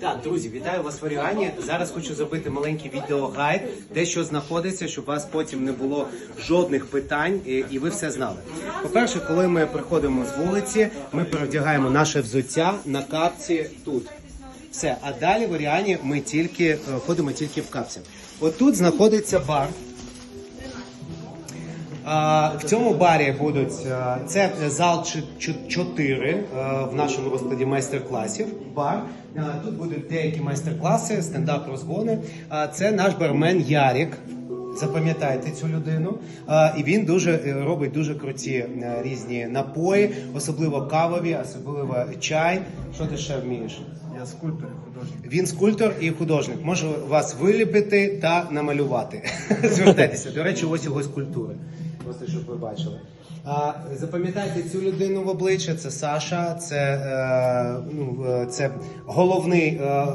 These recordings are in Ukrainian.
Так, друзі, вітаю вас в Оріані. Зараз хочу зробити маленький відеогайд, де що знаходиться, щоб у вас потім не було жодних питань і, ви все знали. По-перше, коли ми приходимо з вулиці, ми перевдягаємо наше взуття на капці тут. Все, а далі в Оріані ми тільки е, ходимо тільки в капці. Отут тут знаходиться бар. В цьому барі будуть це зал 4 в нашому розкладі майстер-класів. Бар А, тут будуть деякі майстер-класи, стендап розгони. Це наш бармен Ярік. Запам'ятайте цю людину. І він дуже е, робить дуже круті е, різні напої, особливо кавові, особливо чай. Що ти ще вмієш? Я скульптор і художник. Він скульптор і художник. Може вас виліпити та намалювати. Звертайтеся. До речі, ось його скульптури. Просто щоб ви бачили. А, запам'ятайте цю людину в обличчя. Це Саша, це, е, ну, е, це головний е,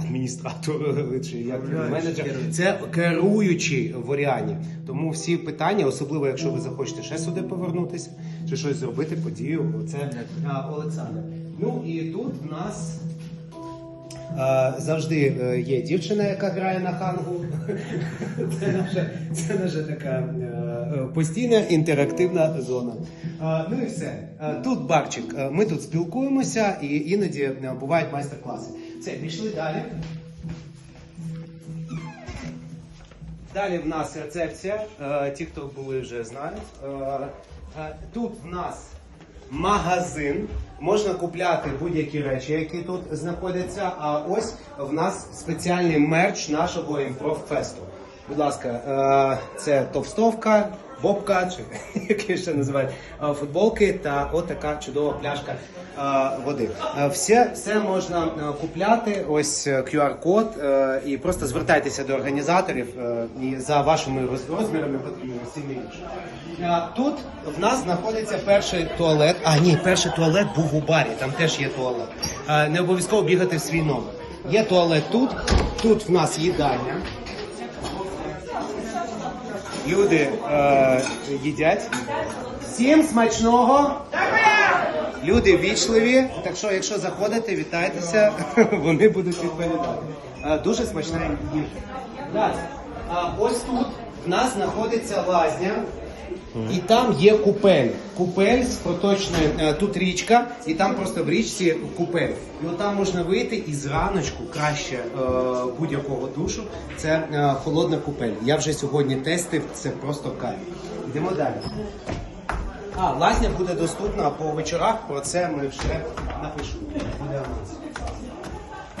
адміністратор е, чи як менеджер. Це керуючий в Оріані. Тому всі питання, особливо якщо ви захочете ще сюди повернутися, чи щось зробити, подію. Це а, Олександр. Ну і тут в нас. Е, Завжди е, є дівчина, яка грає на хангу. Це наша, це наша така е, е, постійна інтерактивна зона. Е, Ну і все. Е, Тут барчик. Е, Ми тут спілкуємося і іноді е, бувають майстер-класи. Все, пішли далі. Далі в нас рецепція. Е, Ті, хто були, вже знають. Е, е, Тут в нас магазин. Можна купляти будь-які речі, які тут знаходяться. А ось в нас спеціальний мерч нашого імпрофесту. Будь ласка, е, це товстовка, бобка, чи які ще називають е, футболки, та от така чудова пляшка е, води. Е, Все, все можна е, купляти. Ось е, QR-код, е, і просто звертайтеся до організаторів е, і за вашими роз- розмірами потрібно сильно інше. Е, Тут в нас знаходиться перший туалет. А ні, перший туалет був у барі, там теж є туалет. Е, Не обов'язково бігати в свій номер. Є туалет тут, тут в нас їдальня. Люди е, їдять. Всім смачного! Люди вічливі, так що, якщо заходите, вітайтеся, вони будуть відповідати. Е, дуже смачна їжа. Ось тут в нас знаходиться лазня. І там є купель. Купель з проточною, е, тут річка, і там просто в річці купель. І от там можна вийти і зраночку краще е, будь-якого душу. Це е, холодна купель. Я вже сьогодні тестив, це просто кайф. Йдемо далі. А, лазня буде доступна по вечорах, про це ми вже напишемо. Буде анонс.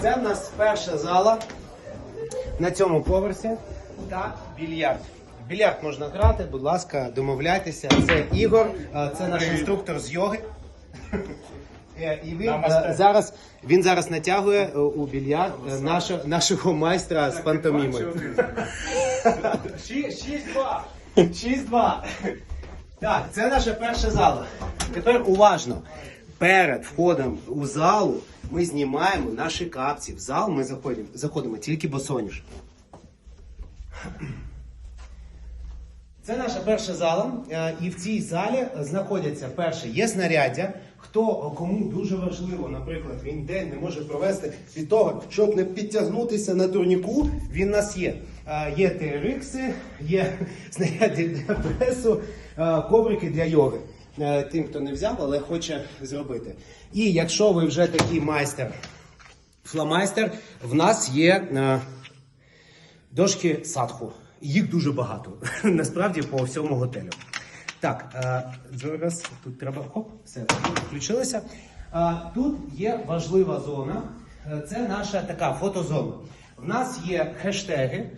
Це в нас перша зала на цьому поверсі та більярд. Більярд можна грати, будь ласка, домовляйтеся. Це Ігор, це наш інструктор з йоги. Е, І він е, зараз він зараз натягує е, у більярд нашого, нашого майстра з пантомімою. 6-2. 6-2. Так, це наша перша зала. Тепер уважно. Перед входом у залу ми знімаємо наші капці. В зал ми заходимо, заходимо тільки босоніж. Це наша перша зала, е, і в цій залі знаходяться перше є знаряддя. Хто кому дуже важливо, наприклад, він день не може провести від того, щоб не підтягнутися на турніку. Він нас є. Е, Є TRX, є знаряддя для пресу, е, коврики для йоги. Тим, хто не взяв, але хоче зробити. І якщо ви вже такий майстер, фламайстер, в нас є. Дошки садху. Їх дуже багато. Насправді по всьому готелю. Так, е, зараз тут треба. Хоп, все, включилося. Е, тут є важлива зона. Е, Це наша така фотозона. В нас є хештеги.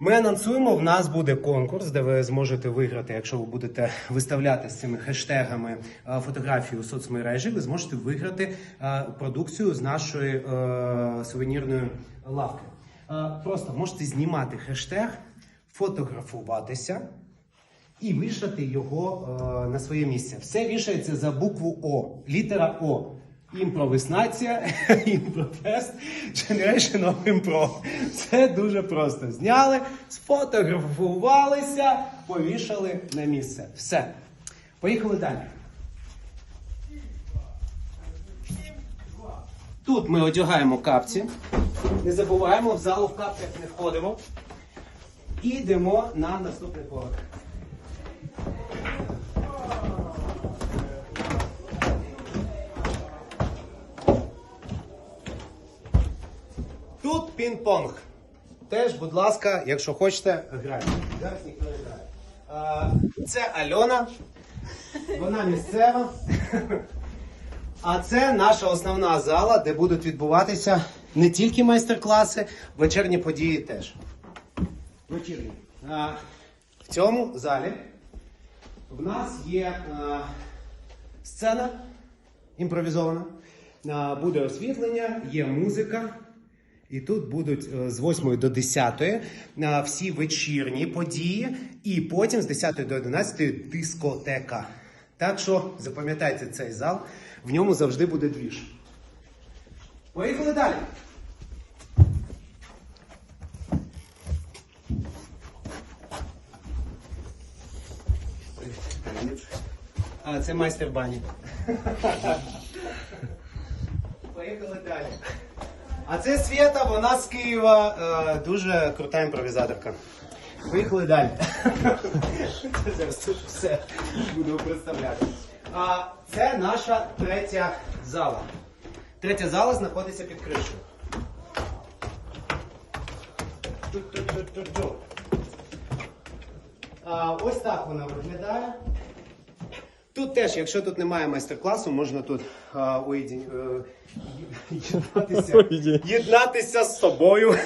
Ми анонсуємо, в нас буде конкурс, де ви зможете виграти, якщо ви будете виставляти з цими хештегами фотографії у соцмережі, ви зможете виграти продукцію з нашої сувенірної лавки. Просто можете знімати хештег, фотографуватися і вішати його е, на своє місце. Все вішається за букву О, літера О. Імпровіснація, імпрофест, Generation of Impro. Це дуже просто. Зняли, сфотографувалися, повішали на місце. Все. Поїхали далі. Тут ми одягаємо капці. Не забуваємо, в залу в капцях не входимо. І йдемо на наступний поверх. Тут пінг-понг. Теж, будь ласка, якщо хочете, грайте. Зараз ніхто не грає. Це Альона. Вона місцева. А це наша основна зала, де будуть відбуватися не тільки майстер-класи, вечірні події теж. Вечірні. А, в цьому залі в нас є сцена імпровізована, буде освітлення, є музика. І тут будуть е, з 8 до 10 е, всі вечірні події, і потім з 10 до 11 дискотека. Так що запам'ятайте цей зал, в ньому завжди буде двіж. Поїхали далі. А, це майстер бані. Поїхали далі. А це Свята, вона з Києва, е, дуже крута імпровізаторка. Поїхали далі. Зараз тут все буду представляти. А це наша третя зала. Третя зала знаходиться під. Ту-ту-ту-ту-ту. А, ось так вона виглядає. Тут теж, якщо тут немає майстер-класу, можна тут а, уєдін- е, єднатися, єднатися з собою.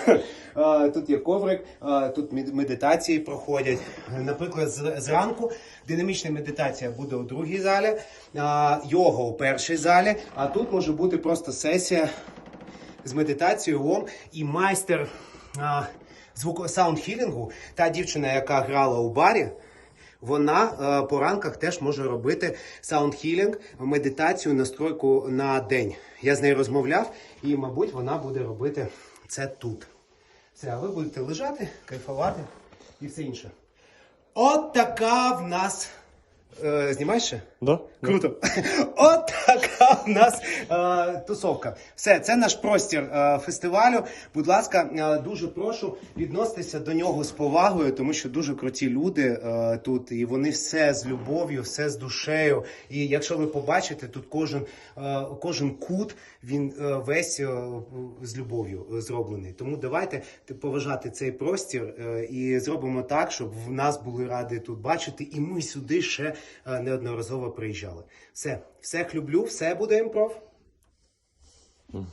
А, тут є коврик, а, тут медитації проходять. Наприклад, зранку динамічна медитація буде у другій залі, а, йога у першій залі, а тут може бути просто сесія з медитацією ОМ і майстер а, звуку саунд-хілінгу, та дівчина, яка грала у барі. Вона е, по ранках теж може робити саунд-хілінг, медитацію, настройку на день. Я з нею розмовляв, і, мабуть, вона буде робити це тут. А ви будете лежати, кайфувати і все інше. От така в нас. Е, знімаєш ще? Да? Круто. От така в нас е, тусовка. Все, це наш простір е, фестивалю. Будь ласка, е, дуже прошу відноситися до нього з повагою, тому що дуже круті люди е, тут, і вони все з любов'ю, все з душею. І якщо ви побачите, тут кожен, е, кожен кут він е, весь е, з любов'ю е, зроблений. Тому давайте ти- поважати цей простір е, і зробимо так, щоб в нас були раді тут бачити, і ми сюди ще неодноразово приїжджали. Все, всіх люблю, все буде імпров.